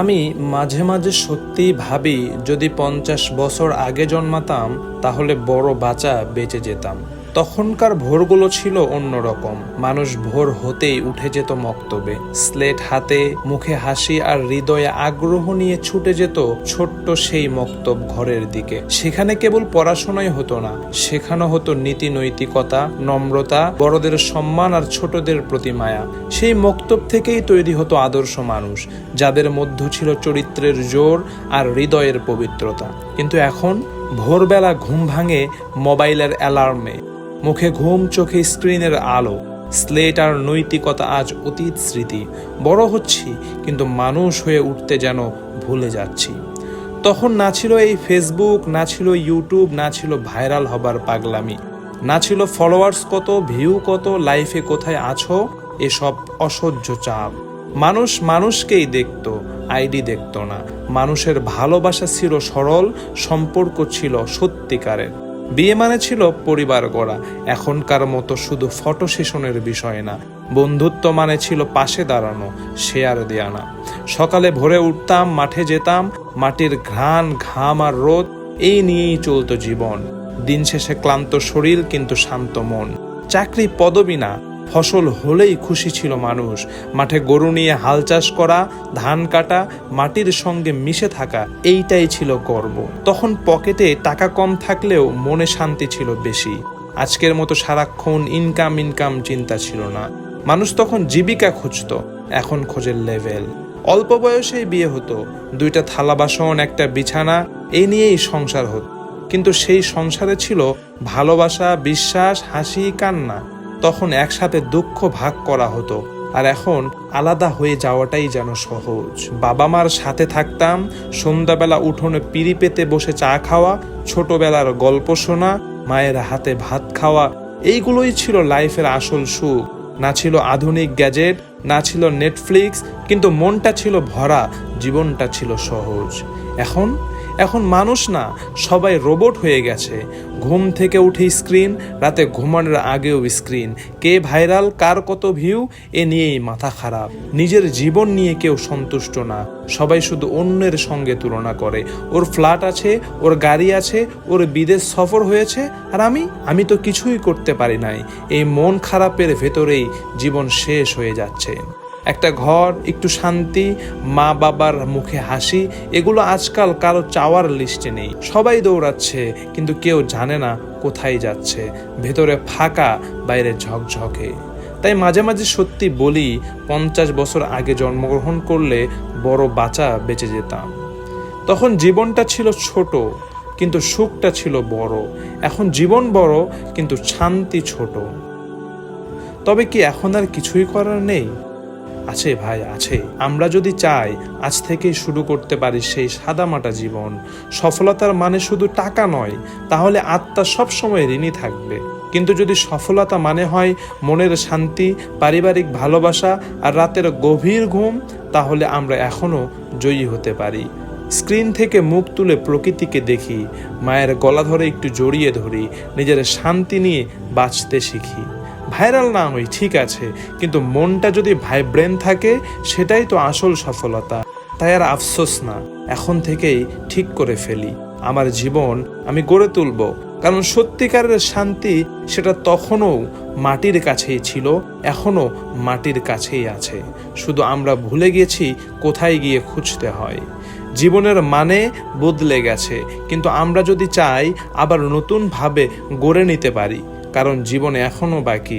আমি মাঝে মাঝে সত্যিই ভাবি, যদি পঞ্চাশ বছর আগে জন্মাতাম, তাহলে বড় বাঁচা বেঁচে যেতাম। তখনকার ভোরগুলো ছিল অন্যরকম। মানুষ ভোর হতেই উঠে যেত মক্তবে। স্লেট হাতে, মুখে হাসি আর হৃদয়ে আগ্রহ নিয়ে ছুটে যেত ছোট্ট সেই মক্তব ঘরের দিকে। সেখানে কেবল পড়াশোনাই হতো না। শেখানো হতো নীতি নৈতিকতা নম্রতা, বড়দের সম্মান আর ছোটদের প্রতি মায়া। সেই মক্তব থেকেই তৈরি হতো আদর্শ মানুষ, যাদের মধ্য ছিল চরিত্রের জোর আর হৃদয়ের পবিত্রতা। কিন্তু এখন ভোরবেলা ঘুম ভাঙে মোবাইলের অ্যালার্মে। মুখে ঘুম, চোখে স্ক্রিনের আলো। স্লেট আর নৈতিকতা আজ অতীত স্মৃতি। বড় হচ্ছি, কিন্তু মানুষ হয়ে উঠতে যেন ভুলে যাচ্ছি। তখন না ছিল এই ফেসবুক না ছিল ইউটিউব না ছিল ভাইরাল হবার পাগলামি। না ছিল ফলোয়ার্স কত ভিউ কত লাইফে কোথায় আছো, এসব অসহ্য চাপ। মানুষ মানুষকেই দেখত, আইডি দেখতো না। মানুষের ভালোবাসা ছিল সরল, সম্পর্ক ছিল সত্যিকারের। বিয়ে মানে ছিল পরিবার গড়া। এখনকার মতো শুধু ফটো সেশনের বিষয় না, বন্ধুত্ব মানে ছিল পাশে দাঁড়ানো, শেয়ার দেয়া না সকালে ভোরে উঠতাম, মাঠে যেতাম, মাটির ঘ্রাণ, ঘাম আর রোদ, এই নিয়েই চলত জীবন। দিন শেষে ক্লান্ত শরীর কিন্তু শান্ত মন। চাকরি পদবি না ফসল হলেই খুশি ছিল মানুষ। মাঠে গরু নিয়ে হাল চাষ করা, ধান কাটা, মাটির সঙ্গে মিশে থাকা, এইটাই ছিল গর্ব তখন পকেটে টাকা কম থাকলেও মনে শান্তি ছিল বেশি। আজকের মতো সারাক্ষণ ইনকাম ইনকাম চিন্তা ছিল না। মানুষ তখন জীবিকা খুঁজত, এখন খোঁজের লেভেল অল্প বয়সেই বিয়ে হতো, দুইটা থালা বাসন, একটা বিছানা, এই নিয়েই সংসার হতো। কিন্তু সেই সংসারে ছিল ভালোবাসা, বিশ্বাস, হাসি, কান্না। তখন একসাথে দুঃখ ভাগ করা হতো। আর এখন আলাদা হয়ে যাওয়াটাই যেন সহজ। বাবা মার সাথে থাকতাম, সন্ধ্যাবেলা উঠোনে পিড়ি পেতে বসে চা খাওয়া, ছোটবেলার গল্প শোনা, মায়ের হাতে ভাত খাওয়া, এইগুলোই ছিল লাইফের আসল সুখ। না ছিল আধুনিক গ্যাজেট, না ছিল নেটফ্লিক্স, কিন্তু মনটা ছিল ভরা, জীবনটা ছিল সহজ। এখন এখন মানুষ না, সবাই রোবট হয়ে গেছে। ঘুম থেকে উঠে স্ক্রিন, রাতে ঘুমানোর আগেও স্ক্রিন। কে ভাইরাল, কার কত ভিউ, এ নিয়েই মাথা খারাপ। নিজের জীবন নিয়ে কেউ সন্তুষ্ট না। সবাই শুধু অন্যের সঙ্গে তুলনা করে। ওর ফ্ল্যাট আছে, ওর গাড়ি আছে, ওর বিদেশ সফর হয়েছে, আর আমি আমি তো কিছুই করতে পারি নাই। এই মন খারাপের ভেতরেই জীবন শেষ হয়ে যাচ্ছে। একটা ঘর, একটু শান্তি, মা বাবার মুখে হাসি, এগুলো আজকাল কারও চাওয়ার লিস্টে নেই। সবাই দৌড়াচ্ছে, কিন্তু কেউ জানে না কোথায় যাচ্ছে। ভেতরে ফাঁকা, বাইরে ঝকঝকে। তাই মাঝে মাঝে সত্যি বলি, পঞ্চাশ বছর আগে জন্মগ্রহণ করলে বড় বাঁচা বেঁচে যেতাম। তখন জীবনটা ছিল ছোট, কিন্তু সুখটা ছিল বড়। এখন জীবন বড়, কিন্তু শান্তি ছোট। তবে কি এখন আর কিছুই করার নেই? আছে ভাই, আছে। আমরা যদি চাই আজ থেকেই শুরু করতে পারি সেই সাদামাটা জীবন, সফলতার মানে শুধু টাকা নয়, তাহলে আত্মা সব সময় ঋণী থাকবে। কিন্তু যদি সফলতা মানে হয় মনের শান্তি, পারিবারিক ভালোবাসা আর রাতের গভীর ঘুম, তাহলে আমরা এখনও জয়ী হতে পারি। স্ক্রিন থেকে মুখ তুলে প্রকৃতিকে দেখি, মায়ের গলা ধরে একটু জড়িয়ে ধরি, নিজের শান্তি নিয়ে বাঁচতে শিখি। ভাইরাল না হই, ঠিক আছে। কিন্তু মনটা যদি ভাইব্রেন্ট থাকে, সেটাই তো আসল সফলতা। তাই আর আফসোস না, এখন থেকেই ঠিক করে ফেলি। আমার জীবন আমি গড়ে তুলব, কারণ সত্যিকারের শান্তি সেটা তখনও মাটির কাছেই ছিল, এখনও মাটির কাছেই আছে। শুধু আমরা ভুলে গেছি কোথায় গিয়ে খুঁজতে হয়। জীবনের মানে বদলে গেছে, কিন্তু আমরা যদি চাই আবার নতুনভাবে গড়ে নিতে পারি, কারণ জীবন এখনও বাকি।